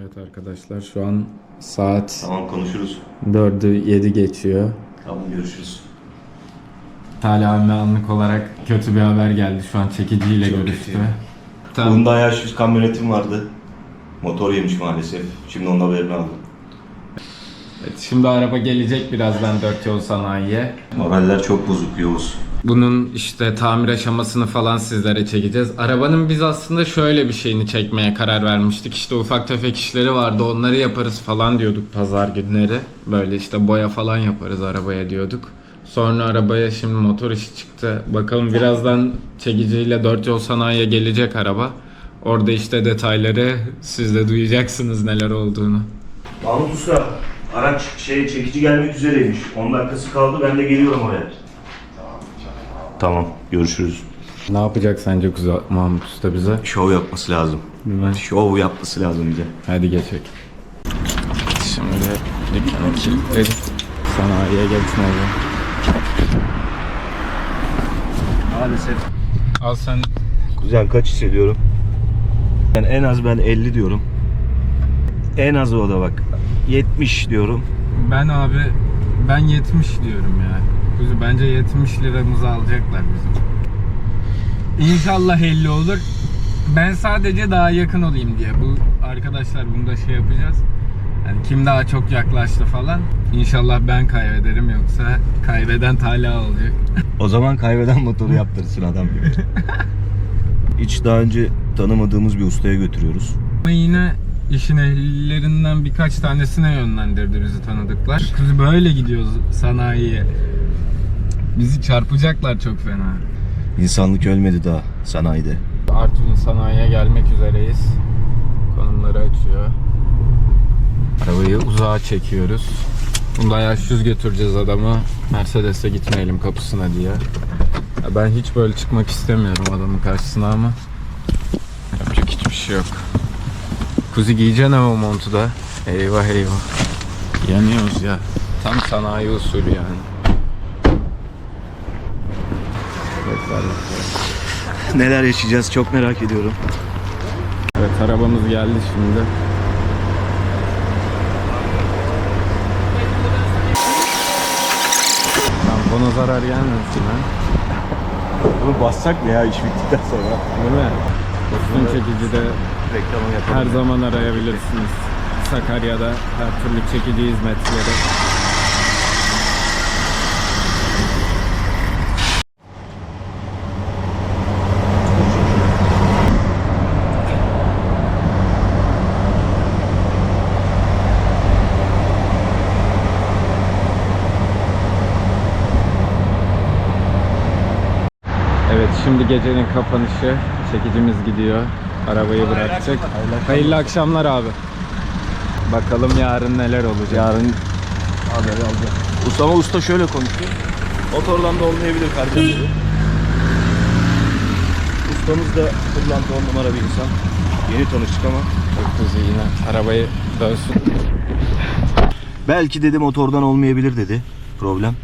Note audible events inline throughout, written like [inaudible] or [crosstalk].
Evet arkadaşlar şu an saat Tamam konuşuruz. 4'ü 7 geçiyor. Tamam görüşürüz. Talha abime anlık olarak kötü bir haber geldi. Şu an çekiciyle Çok görüştü. kötü. Tamam. Bunda yaş kamyonetim vardı. Motor yemiş maalesef. Şimdi onun haberini aldım. Evet, şimdi araba gelecek birazdan 4 yol sanayiye. Moraller çok bozuk Yavuz. Bunun işte tamir aşamasını falan sizlere çekeceğiz. Arabanın biz aslında şöyle bir şeyini çekmeye karar vermiştik. İşte ufak tefek işleri vardı onları yaparız falan diyorduk pazar günleri. Böyle işte boya falan yaparız arabaya diyorduk. Sonra arabaya şimdi motor işi çıktı. Bakalım birazdan çekiciyle 4 yol sanayiye gelecek araba. Orada işte detayları siz de duyacaksınız neler olduğunu. Mahmut Usta, araç şey çekici gelmek üzereymiş. 10 dakikası kaldı ben de geliyorum oraya. Tamam görüşürüz. Ne yapacak sence Kuzey Mahmut Usta bize? Şov yapması lazım. Ben... Şov yapması lazım bize. Hadi geçek. Şimdi dükkanı kilitledim. Sanayiye gelsin abi. Maalesef. Al sen. Kuzen kaç hissediyorum? Yani en az ben 50 diyorum. En az o da bak. 70 diyorum. Ben abi ben 70 diyorum yani. 9'u bence 70 liramızı alacaklar bizim. İnşallah 50 olur. Ben sadece daha yakın olayım diye. Bu arkadaşlar bunu da şey yapacağız. Yani kim daha çok yaklaştı falan. İnşallah ben kaybederim yoksa kaybeden Talha olacak. O zaman kaybeden motoru yaptırsın adam gibi. [laughs] Hiç daha önce tanımadığımız bir ustaya götürüyoruz. Ama yine işin ehlilerinden birkaç tanesine yönlendirdi bizi tanıdıklar. Kız böyle gidiyoruz sanayiye. Bizi çarpacaklar çok fena. İnsanlık ölmedi daha sanayide. Artvin sanayiye gelmek üzereyiz. Konumları açıyor. Arabayı uzağa çekiyoruz. Bunda yaş götüreceğiz adamı. Mercedes'e gitmeyelim kapısına diye. Ya ben hiç böyle çıkmak istemiyorum adamın karşısına ama yapacak hiçbir şey yok. Kuzi giyeceksin ama o montu da. Eyvah eyvah. Yanıyoruz ya. Tam sanayi usulü yani. Neler yaşayacağız çok merak ediyorum. Evet arabamız geldi şimdi. Tampona zarar gelmesin ha. Bunu bassak mı ya iş bittikten sonra? Değil mi? Üstün çekici de Reklamı yapalım. her zaman arayabilirsiniz. Sakarya'da her türlü çekici hizmetleri. Evet şimdi gecenin kapanışı. Çekicimiz gidiyor. Arabayı bıraktık. Hayırlı akşamlar abi. Bakalım yarın neler olacak. Yarın haberi alacağım. Ustama usta şöyle konuştu. Motordan da olmayabilir kardeşim dedi. Ustamız da pırlanta on numara bir insan. Yeni tanıştık ama. Çok güzel yine. Arabayı dönsün. Belki dedi motordan olmayabilir dedi. Problem.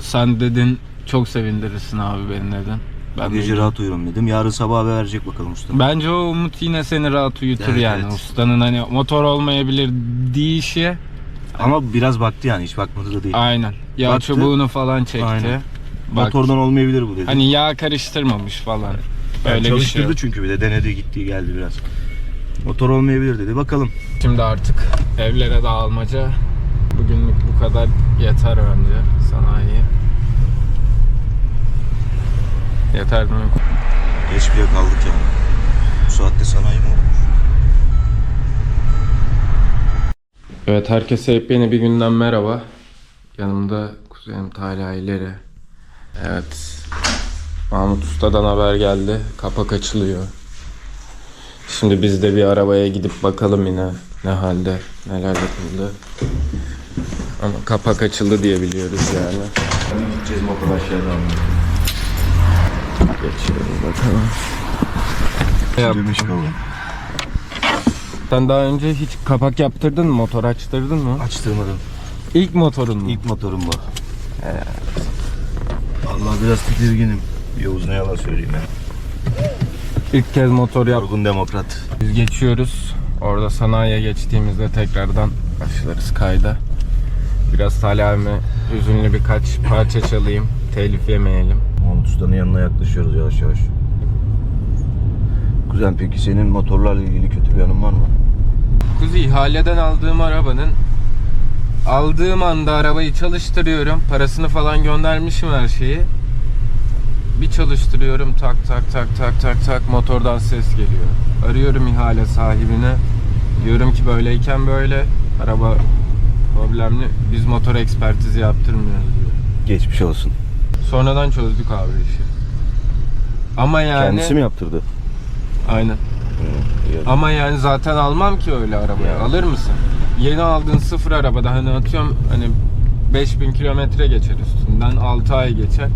Sen dedin çok sevindirirsin abi beni dedin. Ben Bu gece rahat uyurum dedim. Yarın sabah haber verecek bakalım usta. Bence o umut yine seni rahat uyutur Evet, yani. evet. Ustanın hani motor olmayabilir deyişi Ama biraz baktı yani hiç bakmadı da değil. aynen. Yağ Baktı. çubuğunu falan çekti. Aynen. Bak, Motordan olmayabilir bu dedi. hani yağ karıştırmamış falan. Yani Öyle bir şey. çalıştırdı yok. çünkü bir de denedi gitti geldi biraz. Motor olmayabilir dedi. Bakalım. Şimdi artık evlere dağılmaca. Bugünlük bu kadar yeter bence sanayi. Yeter değil mi? Geç bile kaldık yani. Bu saatte sanayi mi olmuş? Evet herkese yepyeni bir günden merhaba. Yanımda kuzenim Talha İleri. Evet. Mahmut Usta'dan haber geldi. Kapak açılıyor. Şimdi biz de bir arabaya gidip bakalım yine ne halde, neler yapıldı. Ama kapak açıldı diye biliyoruz yani. Hadi gideceğiz motor aşağıdan. Geçiyoruz bakalım. Yap. Demiş kalın. Sen daha önce hiç kapak yaptırdın mı? Motor açtırdın mı? Açtırmadım. İlk motorun mu? İlk motorum bu. Allah biraz tedirginim. Yavuz ne yalan söyleyeyim ya. İlk kez motor yap. Yorgun demokrat. Biz geçiyoruz. Orada sanayiye geçtiğimizde tekrardan başlarız kayda. Biraz Salih abime hüzünlü birkaç parça çalayım. Telif yemeyelim. Usta'nın yanına yaklaşıyoruz yavaş yavaş. Kuzen peki senin motorlarla ilgili kötü bir yanın var mı? Kuzi ihaleden aldığım arabanın aldığım anda arabayı çalıştırıyorum. Parasını falan göndermişim her şeyi. Bir çalıştırıyorum tak tak tak tak tak tak motordan ses geliyor. Arıyorum ihale sahibine. Diyorum ki böyleyken böyle araba problemli. Biz motor ekspertizi yaptırmıyoruz diyor. Geçmiş olsun. Sonradan çözdük abi işi. Ama yani Kendisi mi yaptırdı? aynen. Hı, iyi. Ama yani zaten almam ki öyle arabayı. Yani. Alır mısın? Yeni aldığın sıfır arabada hani atıyorum hani 5000 kilometre geçer üstünden 6 ay geçer.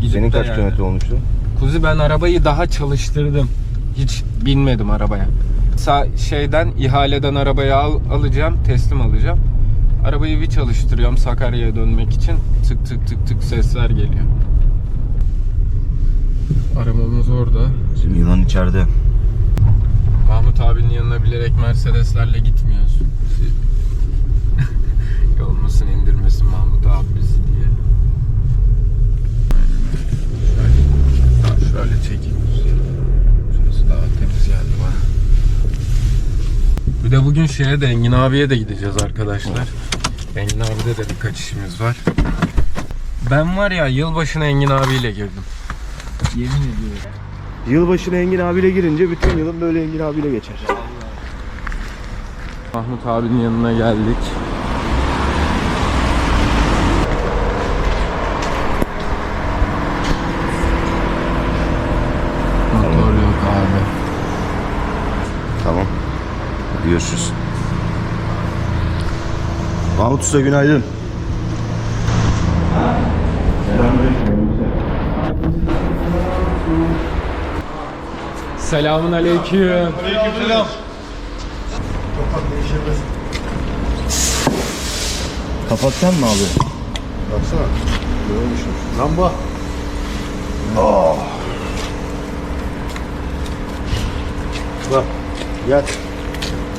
Gidip Senin kaç yani- kilometre olmuştu? Kuzi ben arabayı daha çalıştırdım. Hiç binmedim arabaya. Sa- şeyden ihaleden arabayı al, alacağım, teslim alacağım. Arabayı bir çalıştırıyorum Sakarya'ya dönmek için. Tık tık tık tık sesler geliyor. Arabamız orada. Bizim yılan içeride. Mahmut abinin yanına bilerek Mercedeslerle gitmiyoruz. [laughs] Yolmasın indirmesin Mahmut abi bizi diye. Aynen öyle. Şöyle, şöyle çekeyim. Şurası daha temiz geldi bana. Bir de bugün şeye de Engin abiye de gideceğiz arkadaşlar. Engin abide de birkaç işimiz var. Ben var ya yılbaşına Engin abiyle girdim. Yemin ediyorum. Yılbaşına Engin abiyle girince bütün yılın böyle Engin abiyle geçer. Mahmut abinin yanına geldik. Motor yok abi. Tamam. Görüşürüz. Mahmut Usta günaydın. Selamun aleyküm. Kapatacaksın mı abi? Baksana. Görmüşüm. Lamba. Bak. Gel.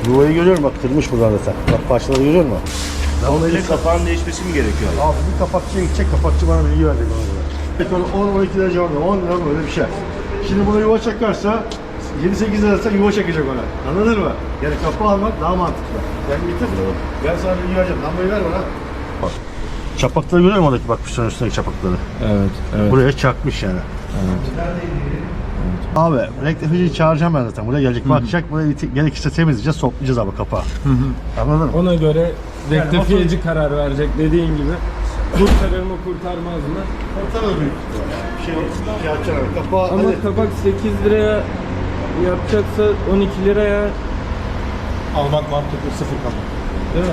Yuvayı görüyor musun? Bak kırmış buradan da sen. Bak parçaları görüyor musun? Lambayla kapağın değişmesi mi gerekiyor abi? Bir kapakçıya gidecek. Kapakçı bana bilgi verecek ona göre. Böyle 10-12 derece orada. 10 lira mı öyle bir şey. Şimdi buna yuva çakarsa 7-8 lirasa yuva çekecek ona. Anladın mı? Yani kapağı almak daha mantıklı. Ben getir. Ben sana bilgi vereceğim. Lambayı ver bana. Bak. Çapakları görüyor musun oradaki bak şu üstündeki çapakları? Evet, evet. Buraya çakmış yani. Abi rektifici çağıracağım ben zaten. Buraya gelecek bakacak. Burayı te- gerekirse temizleyeceğiz, toplayacağız abi kapağı. Anladın mı? Ona göre rektifiyeci karar verecek dediğin gibi. Kurtarır mı kurtarmaz mı? Ortalığı büyük. Şey, şey açacağım abi. Kapağı Ama hadi. kapak 8 liraya yapacaksa 12 liraya almak mantıklı sıfır kapak. değil mi?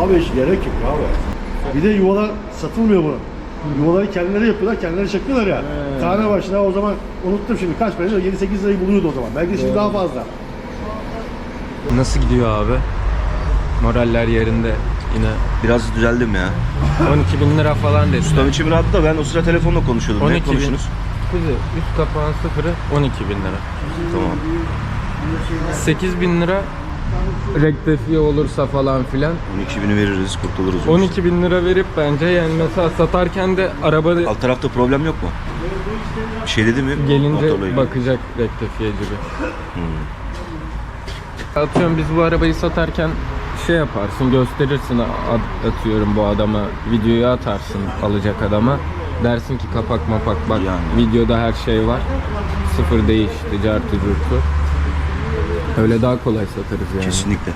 Abi hiç gerek yok abi. Bir de yuvalar satılmıyor bunun. Yuvaları kendileri yapıyorlar, kendileri çakıyorlar ya. He. Tane başına o zaman unuttum şimdi kaç para? 7-8 lirayı buluyordu o zaman. Belki de şimdi daha fazla. Nasıl gidiyor abi? Moraller yerinde yine. Biraz düzeldim ya. [laughs] 12 bin lira falan dedi. Ustam içim rahat da ben o sıra telefonla konuşuyordum. 12 ne bin. konuştunuz? Kuzi üst kapağın sıfırı 12 bin lira. Tamam. 8 bin lira rektifiye olursa falan filan. 12 bini veririz kurtuluruz. 12 bin lira verip bence yani mesela satarken de araba Alt tarafta problem yok mu? Bir şey dedi mi? Motorla gelince ilgili. bakacak rektifiyeci bir. Atıyorum biz bu arabayı satarken şey yaparsın gösterirsin at- atıyorum bu adama videoyu atarsın alacak adama dersin ki kapak mapak bak Yani. videoda her şey var sıfır değişti cartı curtu öyle daha kolay satarız yani. Kesinlikle.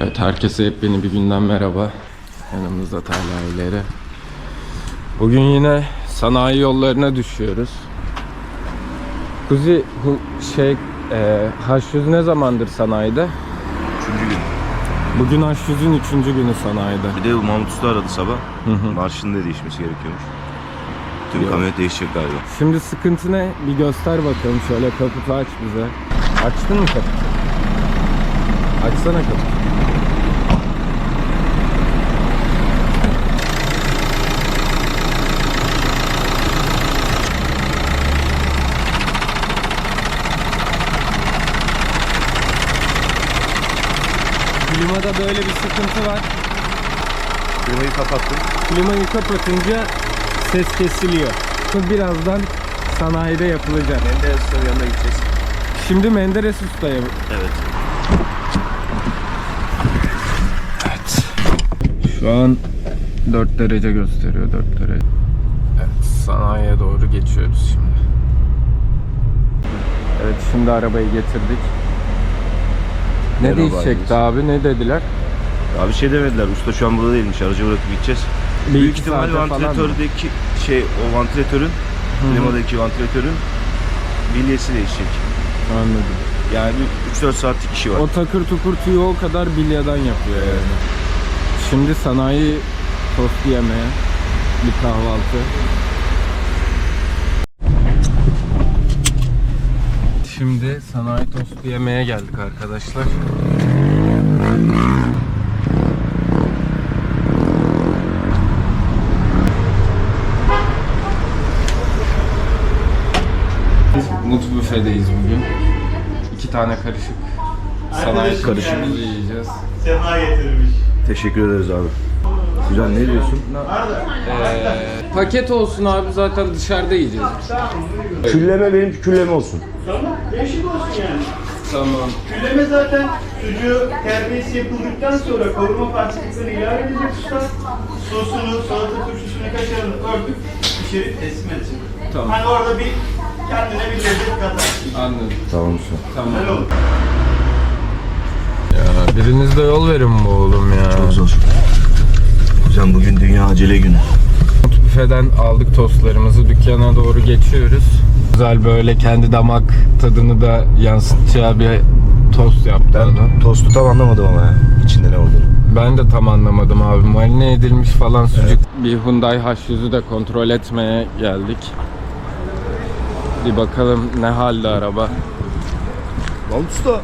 Evet herkese hep yeni bir günden merhaba. Yanımızda Talha ileri. Bugün yine sanayi yollarına düşüyoruz. Kuzi şey e, H100 ne zamandır sanayide? Üçüncü gün. Bugün H100'ün üçüncü günü sanayide. Bir de Mahmut Usta aradı sabah. Hı hı. Marşın da değişmesi gerekiyormuş. Tüm Yok. kamyonet değişecek galiba. Şimdi sıkıntı ne? Bir göster bakalım şöyle kaputu aç bize. Açtın mı kaputu? Açsana kaputu. Klimada böyle bir sıkıntı var. Klimayı kapattım. Klimayı kapatınca ses kesiliyor. Bu birazdan sanayide yapılacak. Menderes'in yanına gideceğiz. Şimdi Menderes Usta'ya Evet. Şu an 4 derece gösteriyor 4 derece. Evet sanayiye doğru geçiyoruz şimdi. Evet şimdi arabayı getirdik. Ne değişecekti abi ne dediler? Abi şey demediler. Usta şu an burada değilmiş. Aracı bırakıp gideceğiz. Bir Büyük iki ihtimal saate falan mı? vantilatördeki şey o vantilatörün klimadaki vantilatörün bilyesi değişecek. Anladım. Yani bir 3-4 saatlik işi var. O takır tukur tüyü o kadar bilyadan yapıyor yani. Şimdi sanayi tost yemeye bir kahvaltı. Şimdi sanayi tostu yemeye geldik arkadaşlar. Biz Mut Büfe'deyiz bugün. İki tane karışık sanayi karışımızı yiyeceğiz. Sefa getirmiş. Teşekkür ederiz abi. Güzel ne diyorsun? Ee, paket olsun abi zaten dışarıda yiyeceğiz. Külleme benimki külleme olsun. Tamam, değişik olsun yani. Tamam. Külleme zaten sucuğu terbiyesi yapıldıktan sonra kavurma parçacıkları ilave edecek usta. Sosunu, salata turşusunu, kaşarını ördük, pişirip teslim edecek. Tamam. Hani orada bir kendine bir lezzet katar. Anladım. Tamam usta. Tamam. Öyle olur. Ya biriniz de yol verin bu oğlum ya. Çok zor. Hocam bugün dünya acele günü. Büfeden aldık tostlarımızı. Dükkana doğru geçiyoruz. Güzel böyle kendi damak tadını da yansıtacağı bir tost yaptı adam. Tostu tam anlamadım ama ya. İçinde ne olduğunu. Ben de tam anlamadım abi. Marine edilmiş falan sucuk. Bir Hyundai H100'ü de kontrol etmeye geldik. Bir bakalım ne halde araba. Lan usta.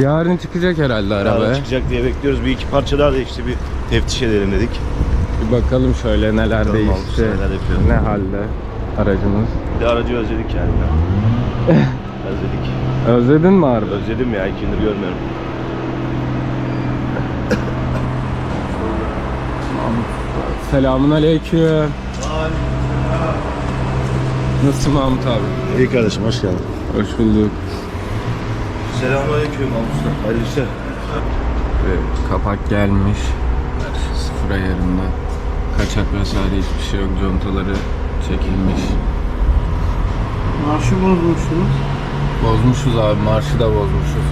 Yarın çıkacak herhalde. Araba çıkacak diye bekliyoruz. Bir iki parça daha değişti. Bir teftiş edelim dedik. Bir bakalım şöyle neler Bakalım değişti. Neler yapıyor. Ne halde aracımız. Bir de aracı özledik yani. [laughs] özledik. Özledin mi harbi? Özledim ya. iki gündür görmüyorum. Selamun aleyküm. Nasılsın Mahmut abi? İyi kardeşim hoş geldin. Hoş bulduk. Selamünaleyküm Mahmut usta. Hayırlı işler. Ve kapak gelmiş. Her şey sıfır ayarında. Kaçak vesaire hiçbir şey yok. Contaları çekilmiş. Marşı bozmuşsunuz. Bozmuşuz abi. Marşı da bozmuşuz.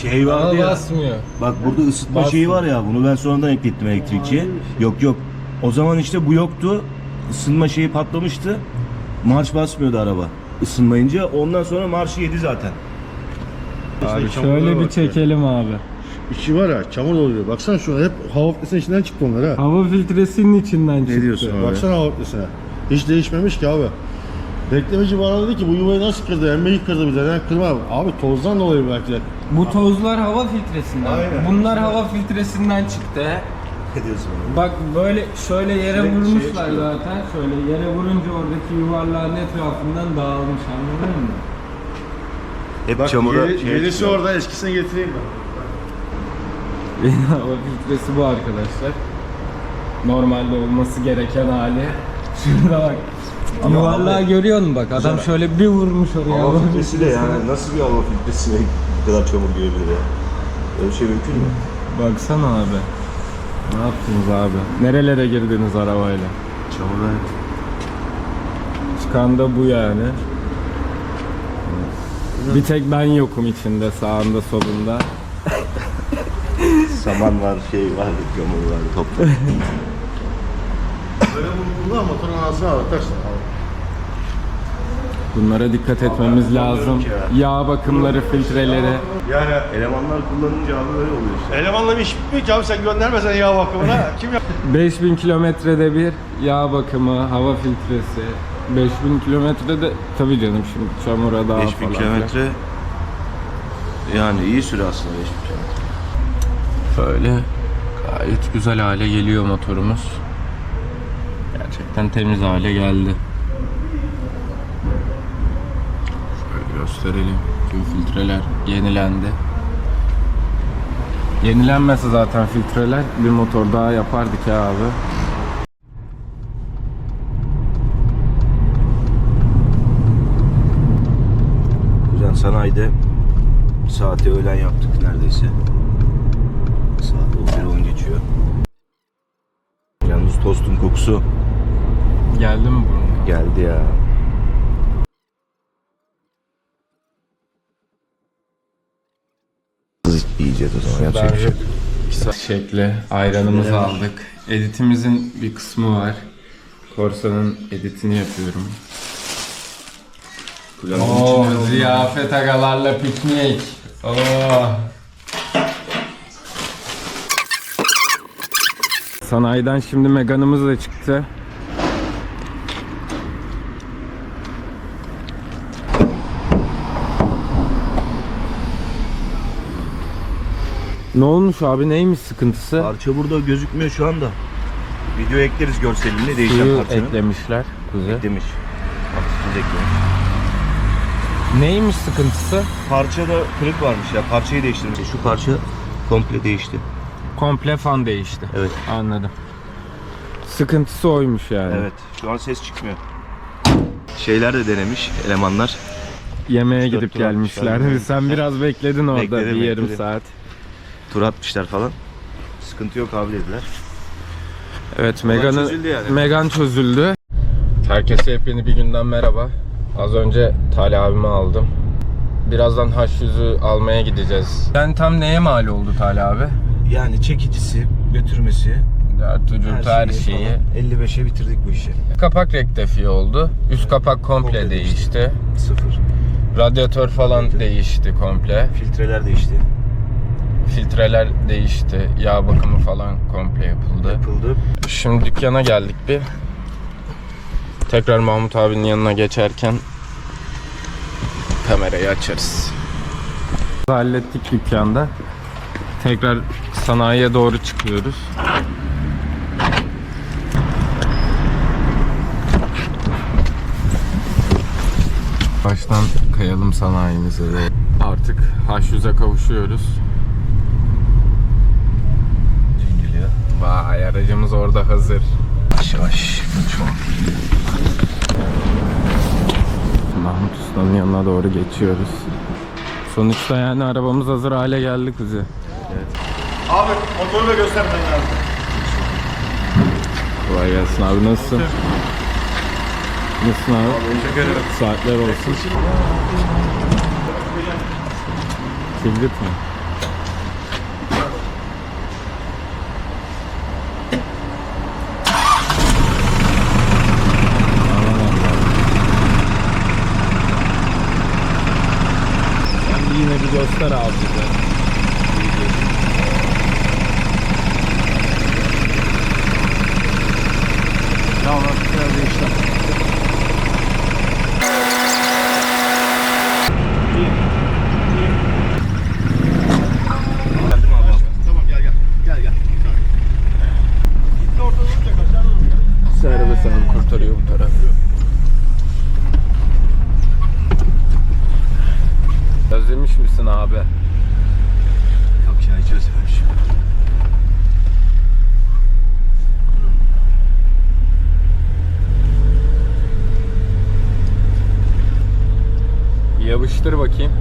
Şey vardı Aa, ya. basmıyor. Bak burada ısıtma Bas. şeyi var ya. Bunu ben sonradan eklettim elektrikçiye. Yok yok. O zaman işte bu yoktu. Isınma şeyi patlamıştı. Marş basmıyordu araba. Isınmayınca ondan sonra marşı yedi zaten. Abi şöyle bir çekelim abi. İçi var ya çamur oluyor. Baksana şuna hep hava filtresinin içinden çıktı onlar ha. Hava filtresinin içinden çıktı. diyorsun abi? Baksana hava filtresine. Hiç değişmemiş ki abi. Beklemeci bana dedi ki bu yuvayı nasıl kırdı? Emmeyi kırdı bize. Ben kırmam. Abi tozdan dolayı belki de. Bu tozlar hava filtresinden. Aynen. Bunlar hava filtresinden çıktı. Ne diyorsun? Bak böyle şöyle yere Sürekli vurmuşlar çıkıyor. zaten. Şöyle yere vurunca oradaki yuvarlağın etrafından dağılmış anladın mı? Hep Bak çamura yeni, şey yenisi çıkıyor. orada eskisini getireyim ben. [laughs] hava filtresi bu arkadaşlar. Normalde olması gereken hali. [laughs] Şurada bak. Ama Yuvarlağı abi- görüyor musun bak? Adam şöyle bir vurmuş oraya. Hava filtresi de yani nasıl bir hava filtresine bu kadar çamur girebilir ya? Öyle şey mümkün mü? Baksana abi. Ne yaptınız abi? Nerelere girdiniz arabayla? Çamura Çıkan da bu yani. Bir tek ben yokum içinde sağında solunda. Saman var, şey var, gömür var, toprak. [laughs] Böyle kullan motorun ağzına. Atarsın. Bunlara dikkat etmemiz lazım. ya. Yağ bakımları, filtreleri. Yani Elemanlar kullanınca abi öyle oluyor işte. elemanla bir iş bitmiyor ki abi sen göndermesen yağ bakımına. [laughs] Kim yap? 5000 kilometrede bir yağ bakımı, hava filtresi. 5000 kilometrede tabii canım şimdi çamura daha 5000 falan. kilometre yani iyi süre aslında 5000 kilometre. Böyle gayet güzel hale geliyor motorumuz. Gerçekten temiz hale geldi. Şöyle gösterelim. Tüm filtreler yenilendi. Yenilenmese zaten filtreler bir motor daha yapardık ya abi. Kuzen sanayide saati öğlen yaptık neredeyse. Saat 11 10 geçiyor. Yalnız tostun kokusu Geldi mi burnuna? geldi ya. Yiyeceğiz o zaman. Yapacak bir şey yok. Şekli ayranımızı aldık. Editimizin bir kısmı var. Korsa'nın editini yapıyorum. Oo, ziyafet agalarla piknik. Oo. Sanayiden şimdi Megan'ımız da çıktı. Ne olmuş abi neymiş sıkıntısı? Parça burada gözükmüyor şu anda. Video ekleriz görselini değişen Suyu parçanın. eklemişler kuzu. Eklemiş. Eklemiş. Neymiş sıkıntısı? Parçada kırık varmış ya. Parçayı değiştirmiş. Şu parça komple değişti. Komple fan değişti. Evet. Anladım. Sıkıntısı oymuş yani. Evet. Şu an ses çıkmıyor. Şeyler de denemiş elemanlar. Yemeğe gidip tur atmışlar. gelmişler. Sen biraz bekledin orada Bekledim, bir yarım bekledim. saat. Tur atmışlar falan. Sıkıntı yok abi dediler. Evet Megan'ı çözüldü yani. Megan çözüldü. Herkese yepyeni bir günden merhaba. Az önce Talha abimi aldım. Birazdan H100'ü almaya gideceğiz. Yani tam neye mal oldu Talha abi? Yani çekicisi, götürmesi, Dert ucurt her şeyi. falan. 55'e bitirdik bu işi. Kapak rektifiye oldu. Üst kapak komple, Komple değişti. değişti. Sıfır. Radyatör falan Radyatör. değişti komple. Filtreler değişti. Filtreler değişti. Yağ bakımı falan komple yapıldı. Yapıldı. Şimdi dükkana geldik bir. Tekrar Mahmut abinin yanına geçerken kamerayı açarız. Hallettik dükkanda. Tekrar sanayiye doğru çıkıyoruz. Baştan kayalım sanayimize de. Artık H100'e kavuşuyoruz. Zincirliyor. Vay aracımız orada hazır. Yavaş yavaş. Çok. Mahmut Usta'nın yanına doğru geçiyoruz. Sonuçta yani arabamız hazır hale geldi kuzi. Abi motoru da göstermen lazım. Kolay gelsin abi nasılsın? Nasılsın abi? Teşekkür ederim. Saatler olsun. Kibrit mi? Yine bir göster abi bize. Tamam biraz değişti. Geldim abi. Tamam gel gel. Gel gel. Gitti ortada olacak aşağıda olacak. Servis Hanım kurtarıyor bu tarafı. Özlemiş misin abi? Yok ya hiç özlememişim. Yapıştır bakayım.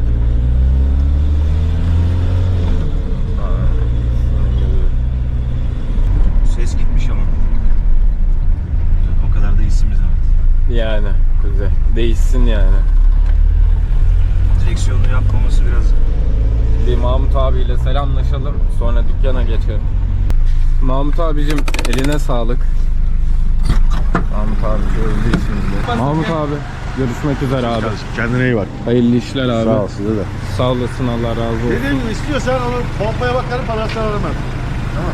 Ses gitmiş ama. O kadar da iyisiniz ama. Yani güzel. Değişsin yani. Direksiyonu yapmaması biraz Bir Mahmut abiyle selamlaşalım. Sonra dükkana geçelim. Mahmut abicim eline sağlık. Mahmut abi gördüğü için de. Mahmut abi görüşmek üzere abi. Kendine iyi bak. Hayırlı işler abi. Sağ ol size de. Sağ olasın Allah razı olsun. Dediğim gibi istiyorsan onu pompaya bakarım parasını aramam. Tamam.